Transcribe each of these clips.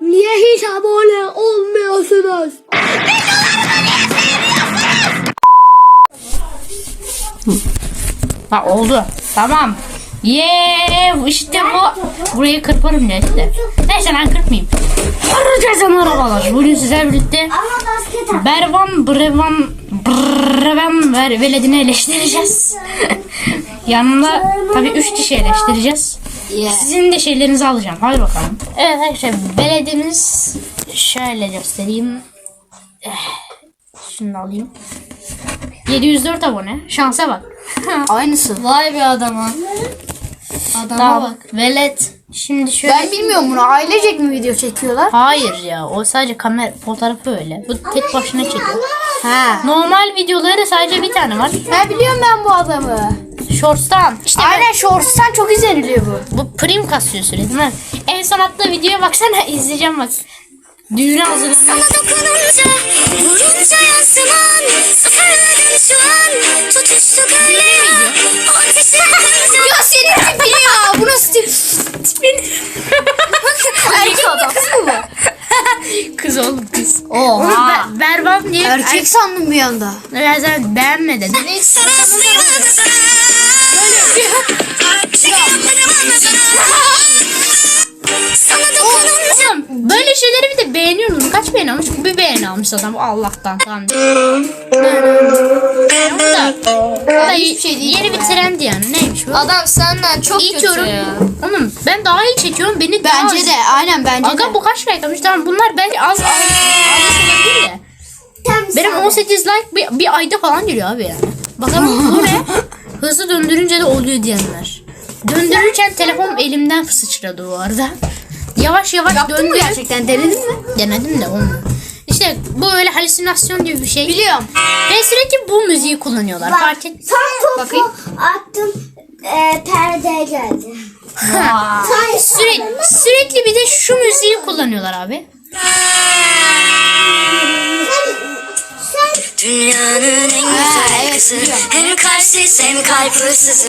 Niye hiç abone olmuyorsunuz? Ha oldu. Tamam. Yeee işte bu. Burayı kırparım dedi de. Neyse ben kırpmayayım. Kıracağız arabalar. Bugün sizlerle birlikte. Bervan Brevan Brevan ver veledini eleştireceğiz. Yanımda tabii üç kişi eleştireceğiz. Sizin de şeylerinizi alacağım. Hadi bakalım. Evet arkadaşlar beledimiz şöyle göstereyim. Eh, Şunu da alayım. 704 abone. Şansa bak. Aynısı. Vay be adama. Adama Tamam. bak. Velet. Şimdi şöyle. Ben bilmiyorum bunu. Ailecek mi video çekiyorlar? Hayır ya o sadece kamera fotoğrafı öyle. Bu tek başına çekiyor. Ha. Normal videoları sadece bir tane var. Ha biliyorum ben bu adamı. Shorts'tan. İşte Aynen Shorts'tan çok izleniliyor bu. bu prim kasıyor sürekli değil mi? En son attığı videoya baksana izleyeceğim bak. Düğüne hazırlanıyor. dokununca vurunca yansıman sıfırladın şu an tutuştuk öyle ateşe kırmızı Ya senin tipin ya. Bu nasıl tip? Tipin. Erkek adam. Kız mı bu? Kız oğlum kız. Oha. Ber- Berbat diye. Erkek sandım bir anda. Ben sen beğenme dedim. sana sıymadı sana Şey yapmadım anlasana Sana dokununca Oğlum böyle şeyleri bir de beğeniyorsunuz. Kaç beğeni almış? Bir beğeni almış adam Allah'tan tamam. O da, o da hiçbir şey değil yeni bir trend yani. Neymiş bu? Adam senden çok İyi kötü ya. Oğlum ben daha iyi çekiyorum. Beni daha Bence az- de. Aynen bence Aga de. bu kaç like almış? Tamam bunlar belki az az az olabilir de. Benim 18 like bir, bir ayda falan geliyor abi yani. Bakalım bu ne? Hızlı döndürünce de oluyor diyenler. Döndürürken telefon elimden sıçradı bu arada. Yavaş yavaş Yaptın mı döndür. gerçekten? Denedin mi? Denedim de olmuyor. İşte bu öyle halüsinasyon gibi bir şey. Biliyorum. Ve sürekli bu müziği kullanıyorlar. Fark et. Tam topu Bakayım. attım. E, perdeye geldi. Sürekli, sürekli bir de şu müziği kullanıyorlar abi. Dünyanın en güzel kızı. Hem kalpsiz hem kalp hırsızı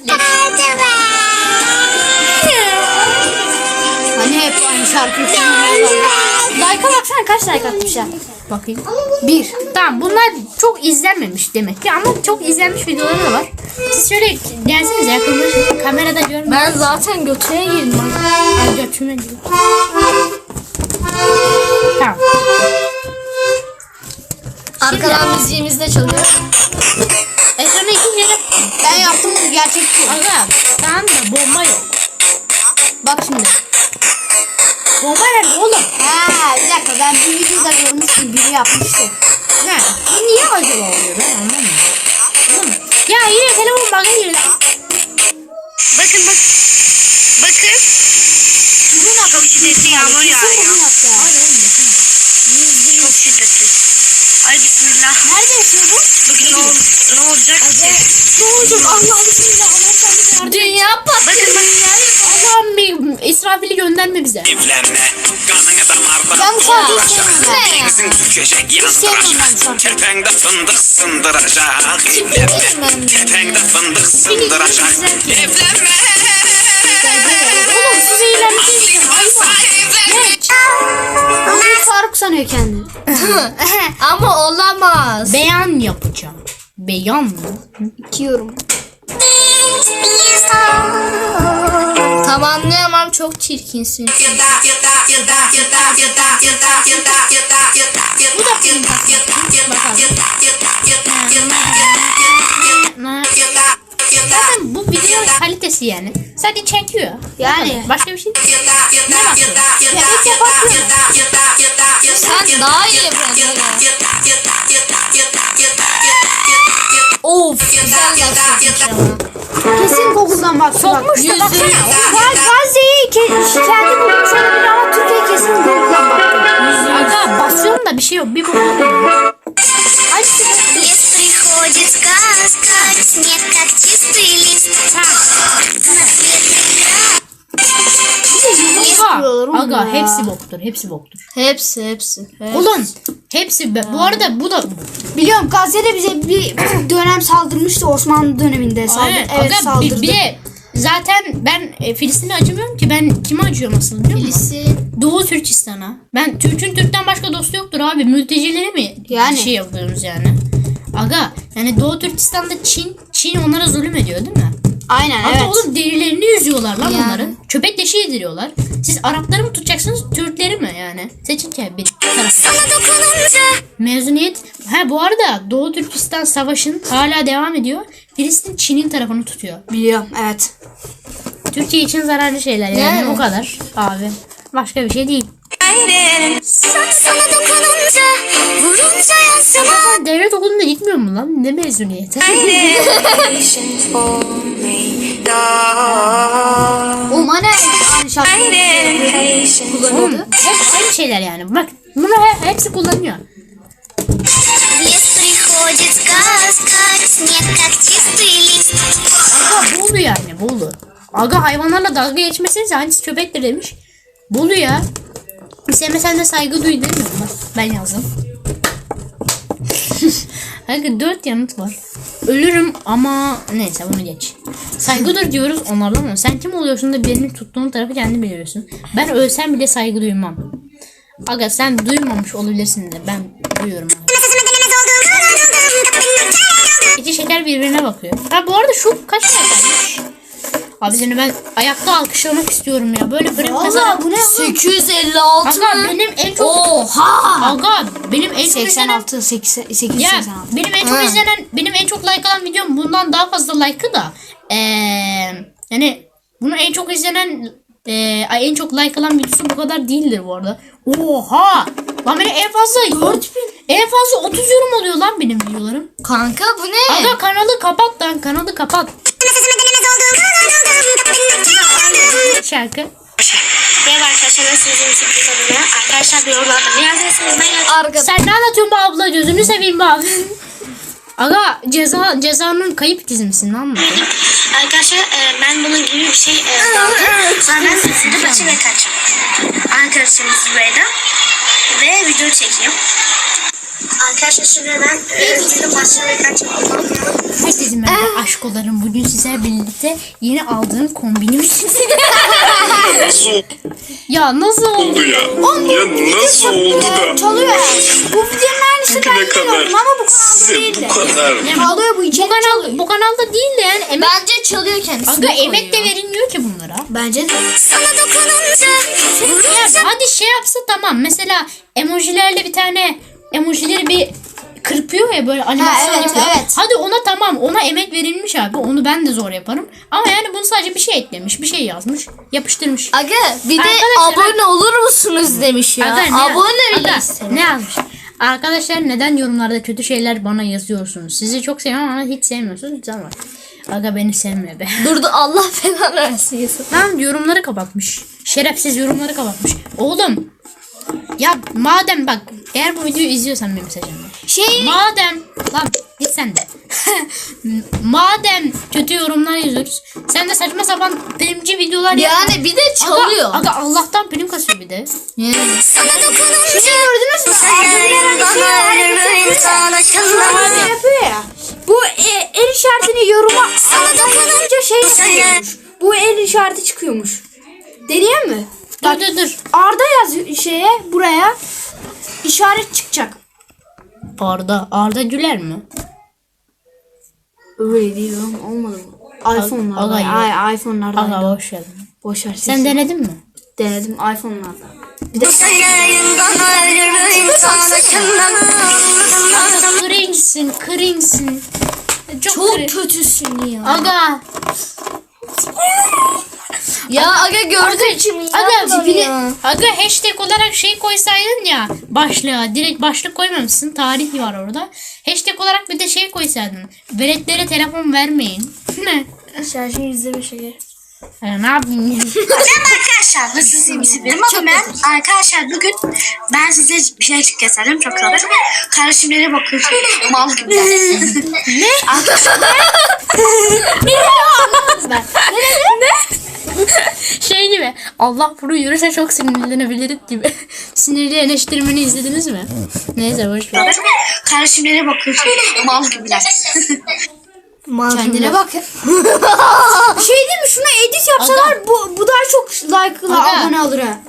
Hani hep aynı şarkıyı söylüyorlar. Like'a baksana kaç like atmışlar. Bakayım. Bir. Tamam bunlar çok izlenmemiş demek ki ama çok izlenmiş videoları da var. Siz şöyle gelseniz yakınlaşın. Kamerada görmeyin. Ben zaten götüne girdim. Ay götüme gireyim. Tamam. Arkadan müziğimiz de çalıyor. Ekrana iki kere Ben yaptım bunu gerçekçi. Aga tamam da bomba yok. Bak şimdi. Bomba nerede oğlum? Ha bir dakika ben bir videoda görmüştüm. Biri yapmıştı. Ne? Bu niye acaba oluyor ben anlamıyorum. Ya yine telefon bana girdi. Bakın bak Bakın Çok şiddetli yağmur yağıyor Çok şiddetli Ay bismillah Nerede yaşıyor bu? Bugün ne, ol- ne olacak? Ne olacak Allah bismillah. Allah sana Dünya Bakın bak İsrafil'i gönderme bize. Evlenme, kanını Ben bu şarkıyı dolduracak. sevmiyorum. Benzin düşecek, ben yandıracak. Tepende fındık sındıracak. Evlenme, tepende fındık sındıracak. Evlenme. Oğlum siz eğlenmişsiniz. Ahmet Faruk sanıyor kendini. Ama olamaz. Beyan yapacağım. Beyan mı? Diyorum. Tamamlayamam çok çirkinsin. Zaten bu video kalitesi yani. Sadece çekiyor. Yani. Başka bir şey değil. Ne bakıyor? Yapamıyor. Sen daha iyi yapıyorsun. Kesin Google'dan bak. Sokmuş da baksana. Gaz Gazze'yi ke- kendi Aga, aga hepsi boktur. Hepsi boktur. Hepsi hepsi. hepsi. Ulan hepsi be. Bu arada bu da Biliyorum Gazze'de bize bir dönem saldırmıştı Osmanlı döneminde. Saldır, Aynen. evet Aga, saldırdı. bir, bir de zaten ben e, Filistin'e acımıyorum ki ben kime acıyorum asıl biliyor musun? Filistin. Doğu Türkistan'a. Ben Türk'ün Türk'ten başka dostu yoktur abi. Mültecilere mi Yani. şey yapıyoruz yani? Aga yani Doğu Türkistan'da Çin Çin onlara zulüm ediyor değil mi? Aynen Ama evet. oğlum derilerini yüzüyorlar lan Yani. onların. Köpek deşi yediriyorlar. Siz Arapları mı tutacaksınız Türkleri mi yani? Seçin ki bir. Mezuniyet. Ha bu arada Doğu Türkistan Savaşı'nın hala devam ediyor. Filistin Çin'in tarafını tutuyor. Biliyorum evet. Türkiye için zararlı şeyler yani, Yani. o kadar abi. Başka bir şey değil kalbim sana, dokununca vurunca yansıma Devlet okulunda gitmiyor mu lan? Ne mezuniyeti? Umarım aynı şarkı. Hep aynı şeyler yani. Bak bunu he, hepsi kullanıyor. Aga buldu yani buldu. Aga hayvanlarla dalga geçmesiniz hangisi köpektir demiş. Bulu ya. Sevmesen de saygı duy demiyor mu? Ben yazdım. Aga dört yanıt var. Ölürüm ama neyse bunu geç. Saygı dur diyoruz onlardan ama sen kim oluyorsun da birini tuttuğun tarafı kendi biliyorsun. Ben ölsem bile saygı duymam. Aga sen duymamış olabilirsin de ben duyuyorum. İki şeker birbirine bakıyor. Ha bu arada şu kaç şekermiş? Abi seni ben ayakta alkışlamak istiyorum ya. Böyle Valla kazarak. bu ne? 856 Aga benim en çok Oha! Aga benim en çok izlenen 86 8 8 ya 86. benim en çok Ha. izlenen benim en çok like alan videom bundan daha fazla like'ı da eee yani bunun en çok izlenen eee en çok like alan videosu bu kadar değildir bu arada. Oha! Lan benim en fazla 4000 en fazla 30 yorum oluyor lan benim videolarım. Kanka bu ne? Aga kanalı kapat lan kanalı kapat. Şarkı. Merhaba arkadaşlar nasılsınız? Sürpriz adına Arkadaşlar bir ne yazarsınız ben yazdım Arka Sen ne anlatıyorsun be abla gözünü seveyim be abi. Aga ceza cezanın kayıp dizimisin lan mı? Arkadaşlar e, ben bunun gibi bir şey e, aldım Sonra ben sesini başı ve kaç Arkadaşlarım buraya Ve video çekeyim Arkadaşlar şimdi ben e, videonun başı ve kaç Herkese merhaba aşkolarım. Bugün sizlerle birlikte yeni aldığım kombinimi Nasıl Ya nasıl oldu? oldu ya? Ya nasıl oldu da? Çalıyor. Bu videonun aynısı ben Bugüne kadar biliyorum ama bu kanalda size değildi. bu kadar Çalıyor bu Bu içerik kanal çalıyor. bu kanalda değil de yani emek, Bence çalıyor kendisi. aga emek de verilmiyor ki bunlara. Bence de. Sana dokununca Ya hadi şey yapsa tamam. Mesela emojilerle bir tane emojileri bir kırpıyor ya böyle animasyon evet, yapıyor. evet. Hadi ona tamam ona emek verilmiş abi. Onu ben de zor yaparım. Ama yani bunu sadece bir şey eklemiş. Bir şey yazmış. Yapıştırmış. Aga bir de Arkadaşlar- abone olur musunuz demiş ya. Aga, ne, abone bile Aga, ne yazmış? Arkadaşlar neden yorumlarda kötü şeyler bana yazıyorsunuz? Sizi çok seviyorum ama hiç sevmiyorsunuz. Tamam. Aga beni sevme be. Durdu Allah belanı versin. Tamam yorumları kapatmış. Şerefsiz yorumları kapatmış. Oğlum. Ya madem bak eğer bu videoyu izliyorsan bir mesaj ver. Şey Madem lan git sen de. madem kötü yorumlar yazıyoruz. Sen de saçma sapan primci videolar. Yani bir de çalıyor. Aga, aga Allah'tan prim kasıyor bir de. Yani. Sana dokununca Şey gördünüz mü? Sana Abi yapıyor ya. Bu e, el işaretini yoruma alınca şey çıkıyormuş. Bu el işareti çıkıyormuş. Deneyeyim mi? Dur dur dur. Arda yaz şeye buraya işaret çıkacak. Arda. Arda Güler mi? Öyle değil oğlum olmadı mı? iPhone'larda. Aga. Ay, iPhone'larda. Aga boş ver. Boş ver. Sen denedin mi? denedim iPhone'larda. Bir de Cringe'sin, cringe'sin. Çok, çok kötüsün ya. Aga. Ya aga gördün. Aga, aga, aga hashtag olarak şey koysaydın ya başlığa direkt başlık koymamışsın tarih var orada. Hashtag olarak bir de şey koysaydın. Veletlere telefon vermeyin. Ne? Şarjın %5'e ee, ne yapayım? Merhaba arkadaşlar. Nasılsınız? Benim adım ben. Arkadaşlar bugün ben size bir şey gösterdim. Çok kalır. Karışımlara bakıyorum. Mal gibi. ne? Arkadaşlar. ne? Ne? Ne? şey gibi. Allah bunu yürürse çok sinirlenebilirim gibi. Sinirli eleştirmeni izlediniz mi? Neyse boş ver. Karışımlara bakıyorum. Mal gibiler. Kendine bak. şey değil mi? Şuna edit yapsalar bu, bu daha çok like'la abone alır ha.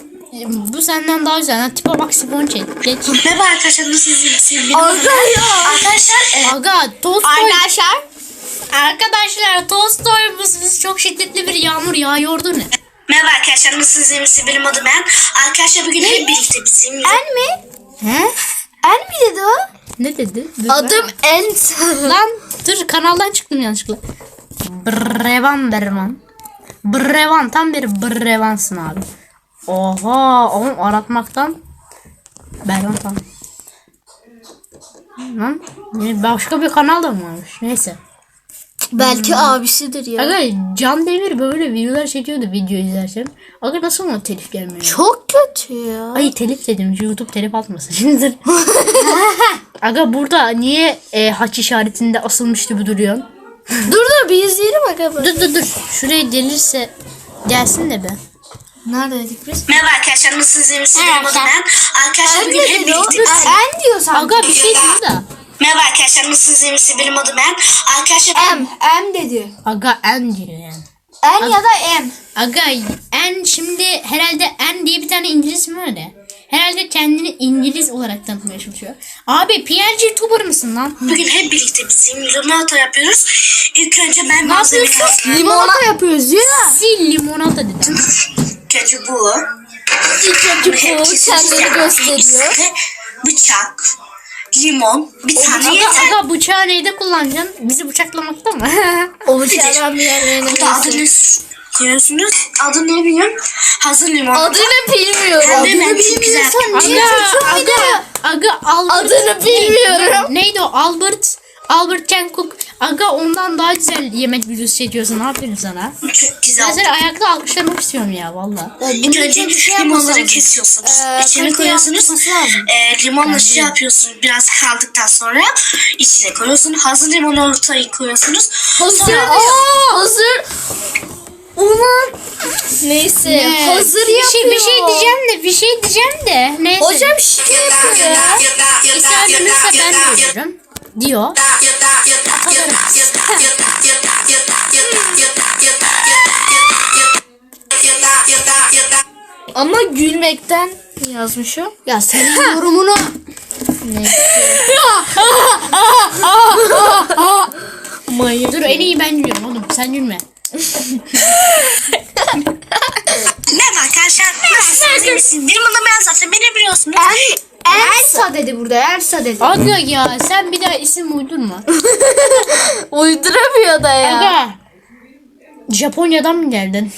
Bu senden daha güzel. Ha, tipe bak sifon çek. Geç. Merhaba arkadaşlar nasılsınız? Benim Aga ya. Arkadaşlar e, Aga Tolstoy. Arkadaşlar. Arkadaşlar Tolstoy mısınız? Çok şiddetli bir yağmur yağıyordu ne? merhaba arkadaşlar nasılsınız? misiniz? Benim adım ben. Arkadaşlar bugün hep birlikte bizim En mi? He? En mi dedi o? Ne dedi? Dur Adım En. ben- Lan dur kanaldan çıktım yanlışlıkla. Brevan Berman. Brevan tam bir brevansın abi. Oha oğlum aratmaktan. Bervan tam. Lan başka bir kanal da mı varmış? Neyse. Belki abisidir ya. Aga Can Demir böyle videolar çekiyordu video izlerken. Aga nasıl ona telif gelmiyor? Çok kötü ya. Ay telif dedim. YouTube telif atmasın şimdi. Aga burada niye e, haç işaretinde asılmış gibi duruyorsun? dur dur bir izleyelim aga. Dur dur dur. Şuraya gelirse gelsin de be. Neredeydik biz? Merhaba arkadaşlar nasılsınız? iyi misiniz? Benim adım ben. Arkadaşlar bugün hep birlikte bizim En diyor sanki. Aga bir şey da. Merhaba arkadaşlar nasılsınız? iyi misiniz? Benim adım ben. Arkadaşlar M. M dedi. Aga en diyor yani. En ya da M. Aga en şimdi herhalde en diye bir tane İngiliz mi öyle? Herhalde kendini İngiliz olarak tanıtmaya çalışıyor. Abi PNG tuber mısın lan? bugün hep birlikte bizim limonata yapıyoruz. İlk önce ben Ne. Limonata yapıyoruz ya. Sil limonata dedim. Önce bu. İlk önce bu kendini gösteriyor. Bıçak, limon, bir tane Aga, yeter. aga bıçağı neyde kullanacaksın? Bizi bıçaklamakta mı? O bıçağından bir yerlerine adını koyuyorsunuz. Adını ne bilmiyorum. Hazır limon. Adını bilmiyorum. Hem de ben çok güzel. aga, aga, aga, Albert. Adını bilmiyorum. Neydi o? Albert. Albert Ken Cook. Aga ondan daha güzel yemek videosu çekiyorsun. Aferin sana. Çok güzel Ben oldu. seni ayakta alkışlamak istiyorum ya valla. İlk önce limonları kesiyorsunuz. Ee, içine koyuyorsunuz. lazım. E, limonla şey yapıyorsunuz. Biraz kaldıktan sonra içine koyuyorsunuz. Hazır limon ortaya koyuyorsunuz. Hazır. Aa, hazır. Ulan. Neyse. Hazır bir yapıyor. şey, bir şey diyeceğim de bir şey diyeceğim de. Neyse. Hocam şike yapıyor ya. İsa bilirse ben de ölürüm. Diyor. Ama gülmekten yazmış o. Ya senin yorumunu. Mayın. Dur en iyi ben gülüyorum oğlum. Sen gülme. Merhaba arkadaşlar. İyi misiniz? Benim adım ben zaten. Beni biliyorsunuz. Elsa dedi burada. Elsa dedi. Aga ya sen bir daha isim uydurma. Uyduramıyor da ya. Aga. Japonya'dan mı geldin?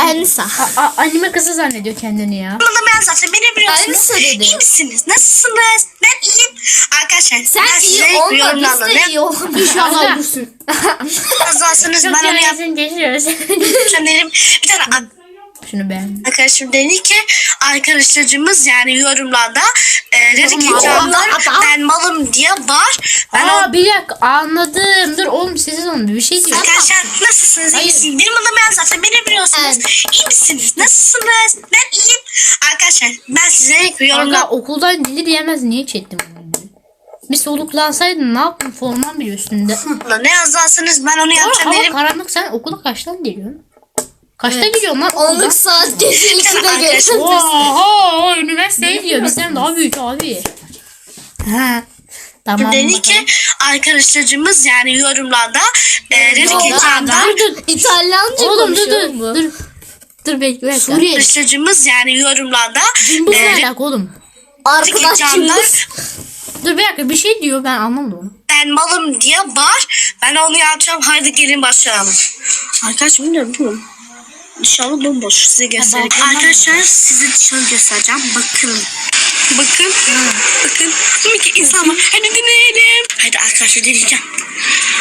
Elsa. A- a- anime kızı zannediyor kendini ya. Ben zaten. Beni biliyorsunuz. Elsa dedi. İyi misiniz? Nasılsınız? Ben iyiyim. Arkadaşlar Sen ben iyi size olma biz yorumlarla de ne iyi olalım. İnşallah. olursun. yazarsanız Çok ben onu yanayasın geçiyoruz. yapacağım dedim. Bir tane Şunu beğendim. arkadaşım dedi ki arkadaşlarımız yani yorumlarda e, dedi ki canlar ben malım diye bağır. Ben o Aa bir dakika anladım. Dur oğlum siz olun bir şey diyor. Arkadaşlar nasılsınız? Hayır. misiniz? Benim adım ben zaten. Beni biliyorsunuz. İyi misiniz? Nasılsınız? Ben iyiyim. Arkadaşlar ben size yorumlar okuldan gelir yemez niye çektim bunu? Bir soluklansaydın ne yaptın forman bile üstünde. ne yazarsanız ben onu yapacağım ama karanlık sen okula kaçtan geliyorsun? Kaçta gidiyorsun lan? Onluk saat gece Bir tane 2'de arkadaşım geçsin. Oha üniversiteye gidiyor bizden daha büyük abi. Ha. Tamam. Dedi ki arkadaşlarımız yani yorumlarda e, dedi ki dur. İtalyanca Oğlum dur konuşuyor dur. mu? Dur. Dur bekle. bekle. arkadaşlarımız yani yorumlarda Cımbız e, ne alaka oğlum? Arkadaşımız. canlar Dur bir dakika bir şey diyor ben anlamadım onu. ben malım diye bağır. Ben onu yapacağım. Haydi gelin başlayalım. Arkadaş bilmiyorum mi? Dışarı bomboş. Size balkondan Arkadaşlar size dışarı göstereceğim. Bakın. Bakın. Bakın. Miki insan var. Hadi dinleyelim. Haydi arkadaşlar deneyeceğim.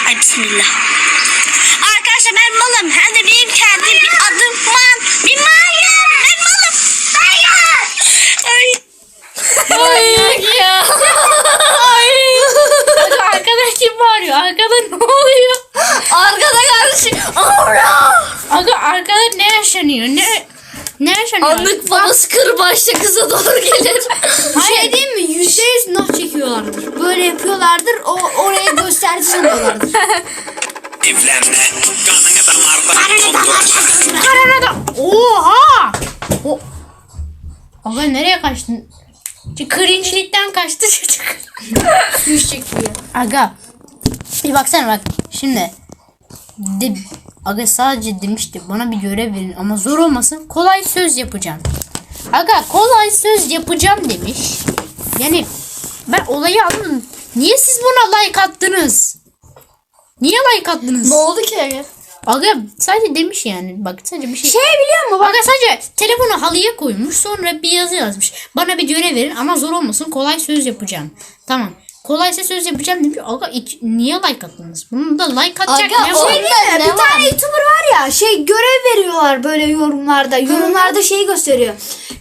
Ay bismillah. Arkadaşlar ben malım. Hem de benim kendi bir adım var. Bir malım. Ben malım. Hayır. Ay. Hayır ya. Aga arkadaş kim bağırıyor? Arkada ne oluyor? Arkada kardeşim. Ara. Aga arkada ne yaşanıyor? Ne ne yaşanıyor? Anlık babası kırbaçla kıza doğru gelir. Bir şey diyeyim mi? Yüzde yüz nah çekiyorlardır. Böyle yapıyorlardır. O oraya gösterdi sanıyorlardır. Evlenme. Kanını damardan. Karanada. Oha! O... Aga nereye kaçtın? Cringe'likten kaçtı çocuk. Suç çekiyor. Aga. Bir baksana bak. Şimdi. De, aga sadece demişti bana bir görev verin ama zor olmasın. Kolay söz yapacağım. Aga kolay söz yapacağım demiş. Yani ben olayı anladım. Niye siz buna like attınız? Niye like attınız? Ne oldu ki? Aga sadece demiş yani. Bak sadece bir şey. Şey biliyor musun? Bak Aga sadece telefonu halıya koymuş sonra bir yazı yazmış. Bana bir görev verin ama zor olmasın kolay söz yapacağım. Tamam. Kolaysa söz yapacağım demiş. Aga iki- niye like attınız? Bunun da like atacak Aga, ne var? Şey? Ne bir var? tane YouTuber var ya şey görev veriyorlar böyle yorumlarda. Yorumlarda şeyi gösteriyor.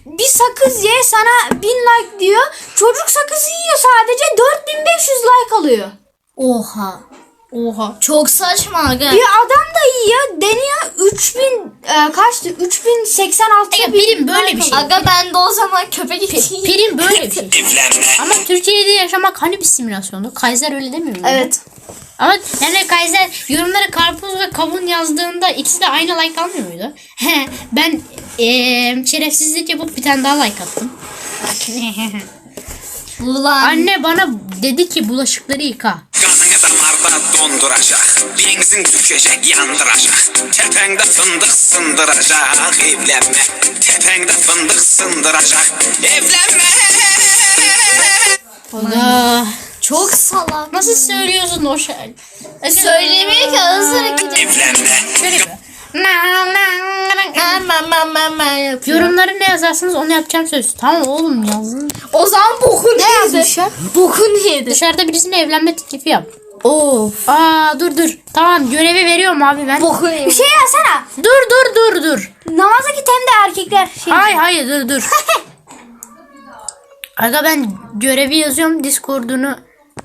Bir sakız ye sana 1000 like diyor. Çocuk sakızı yiyor sadece 4500 like alıyor. Oha. Oha. Çok saçma aga. Bir adam da yiyor deniyor 3000 e, kaçtı 3086 Aga bin bilim böyle bir şey. Aga ben de o zaman köpek itiyim. Prim böyle bir şey. Ama Türkiye'de yaşamak hani bir simülasyondu? Kaiser öyle demiyor mu? Evet. Ama yani Kaiser yorumlara karpuz ve kavun yazdığında ikisi de aynı like almıyor muydu? He, ben eee şerefsizlik yapıp bir tane daha like attım. Ulan. Anne bana dedi ki bulaşıkları yıka. Kanını damarda donduracak. Benzin düşecek yandıracak. Tepende fındık sındıracak. Evlenme. Tepende fındık sındıracak. Evlenme. Allah. Çok salak. Nasıl söylüyorsun o şey? Söylemiyor ki ağız hareketi. Evlenme. Yorumları ne yazarsınız onu yapacağım söz. Tamam oğlum yazın. O zaman bokunu Ne yedi. yazmışlar? Bokunu yedi. Dışarıda birisine evlenme teklifi yap. Of. Aa dur dur. Tamam görevi veriyorum abi ben. Bokunu Bir şey yazsana. Dur dur dur dur. Namaza git hem de erkekler şey. Hayır hayır dur dur. Aga ben görevi yazıyorum Discord'unu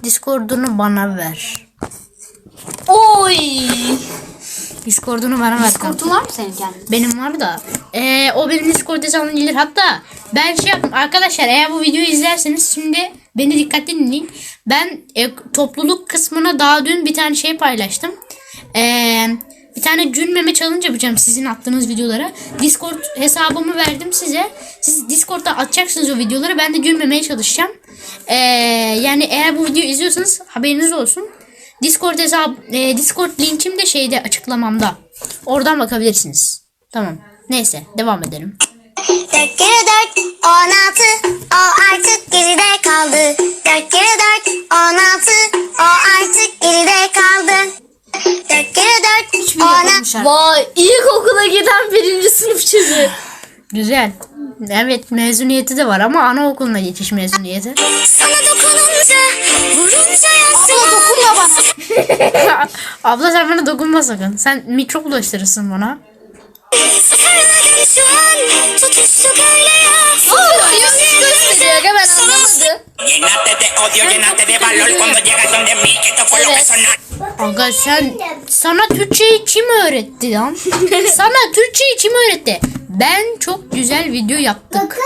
Discord'unu bana ver. Oy. Discord'unu bana ver. Kurtun var mı senin kendin? Benim var da. Ee, o benim Discord hesabımdan gelir. Hatta ben şey yaptım. Arkadaşlar eğer bu videoyu izlerseniz şimdi beni dikkatli dinleyin. Ben e, topluluk kısmına daha dün bir tane şey paylaştım. Ee, bir tane gün meme challenge yapacağım sizin attığınız videolara. Discord hesabımı verdim size. Siz Discord'da atacaksınız o videoları. Ben de gün memeye çalışacağım. Ee, yani eğer bu videoyu izliyorsanız haberiniz olsun. Discord hesabı, e, Discord linkim de şeyde açıklamamda. Oradan bakabilirsiniz. Tamam. Neyse devam edelim. Dört kere dört, on altı, o artık geride kaldı. Dört kere dört, on altı, o artık geride kaldı. Dört kere dört, on altı. Vay ilkokula giden birinci sınıf çocuğu. Güzel. Evet mezuniyeti de var ama anaokuluna geçiş mezuniyeti. Sana dokununca, vurunca Abla dokunma bana. Abla sen bana dokunma sakın. Sen mikrop bulaştırırsın bana. An, tutuştuk öyle ya. Yanlış gösteriyor aga ben anlamadım. Llénate de odio, llénate de valor cuando llegas donde mí. Esto fue lo que sonó. Aga sen sana Türkçeyi kim öğretti lan? sana Türkçeyi kim öğretti? Ben çok güzel video yaptık.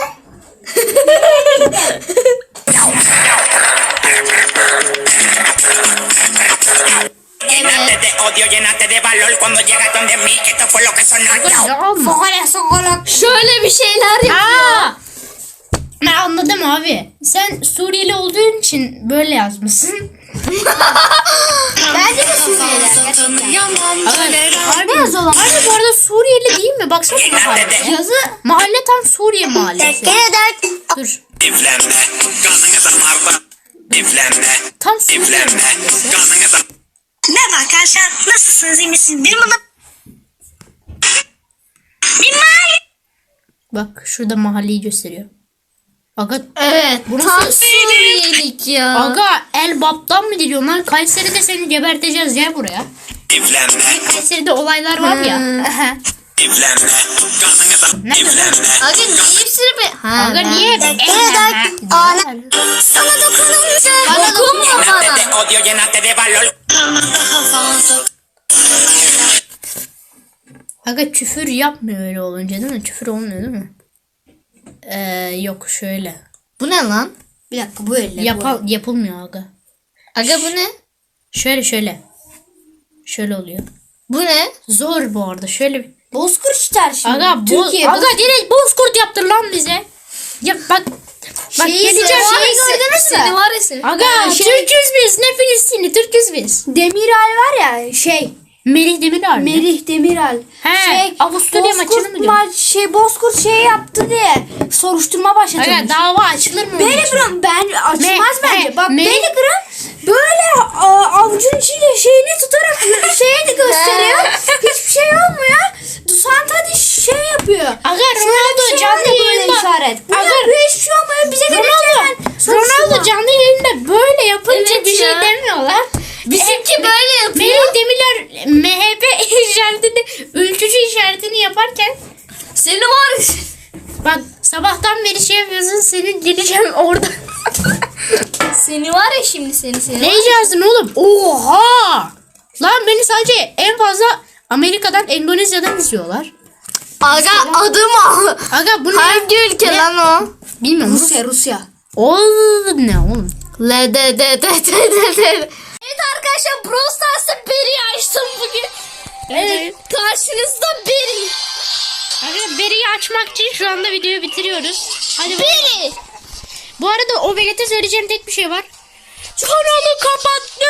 Llénate de odio, llénate de valor cuando llegas donde mí. Esto fue lo que sonó. Şöyle bir şeyler yapıyor. Aa! Ben anladım abi. Sen Suriyeli olduğun için böyle yazmışsın. Bence de Suriyeliler gerçekten. Harbi, harbi bu arada Suriyeli değil mi? Baksana mahalle. Yazı Mahalle tam Suriye mahallesi. Dur. Evlenme. Kanını damarda. Evlenme. Tam Suriye. Kanını da... Merhaba arkadaşlar, nasılsınız, iyi misiniz? Benim adım... Bir mahalle... Bak şurada mahalleyi gösteriyor. Aga, Evet. Burası Suriyelik ya. aga El Bab'dan mı geliyor lan? Kayseri'de seni geberteceğiz ya buraya. Evlenme. Kayseri'de olaylar var ya. Evlenme. Kanını da... Evlenme. Aga niye hepsini be? Ha, Aga niye? On... Sana dokununca... Dokunma Llénate bana. odio, llénate de valor. Aga küfür yapmıyor öyle olunca değil mi? Küfür olmuyor değil mi? Ee, yok şöyle. Bu ne lan? bir dakika bu elle. Yapal yapılmıyor aga. Aga bu ne? Şöyle şöyle. Şöyle oluyor. Bu ne? Zor bu arada. Şöyle bir- Bozkır çıkar şimdi. Aga, bo- Türkiye aga direkt bozkurt yaptır lan bize. Ya bak. Bak Şeyi- geleceğim. şeyi gördünüz mü? Seni var ya seni. Aga şey- Türk'üz biz. Ne Filistinli Türk'üz biz. Demiral var ya şey Melih Demiral mı? Merih Demiral. He, şey, Avusturya maçını mı maç şey Bozkurt şey yaptı diye soruşturma başlatılmış. Aga dava açılır mı? için? Bellingham ben açmaz Me- bence. he, Bak me- Bellingham böyle a, avucun içiyle şeyini tutarak şeye de gösteriyor. Hiçbir şey olmuyor. Dusan Tadiş şey yapıyor. Aga Ronaldo şey canlı yayında. işaret. Bu Aga- yapıyor hiçbir şey olmuyor. Bize Ronaldo. Ronaldo canlı yayında böyle yapınca Evet bir şey ya. demiyorlar. Bizimki böyle yapıyor. Melih Demirler MHP işaretini, ülkücü işaretini yaparken Seni var bak sabahtan beri şey yapıyorsun senin geleceğim orada. Seni var ya şimdi seni seni. ne yazdın oğlum? Oha! Lan beni sadece en fazla Amerika'dan, Endonezya'dan izliyorlar. Aga adım al. Aga bu ne? Hangi ülke Ne? lan o? Bilmiyorum. Rusya Rusya. O ne oğlum? L D D D D D D. Evet arkadaşlar Brawl Stars'ta Beri açtım bugün. Evet. Karşınızda Beri. Aga Beri'yi açmak için şu anda videoyu bitiriyoruz. Hadi. Beri. Bu arada o velete söyleyeceğim tek bir şey var. Kanalı kapattı.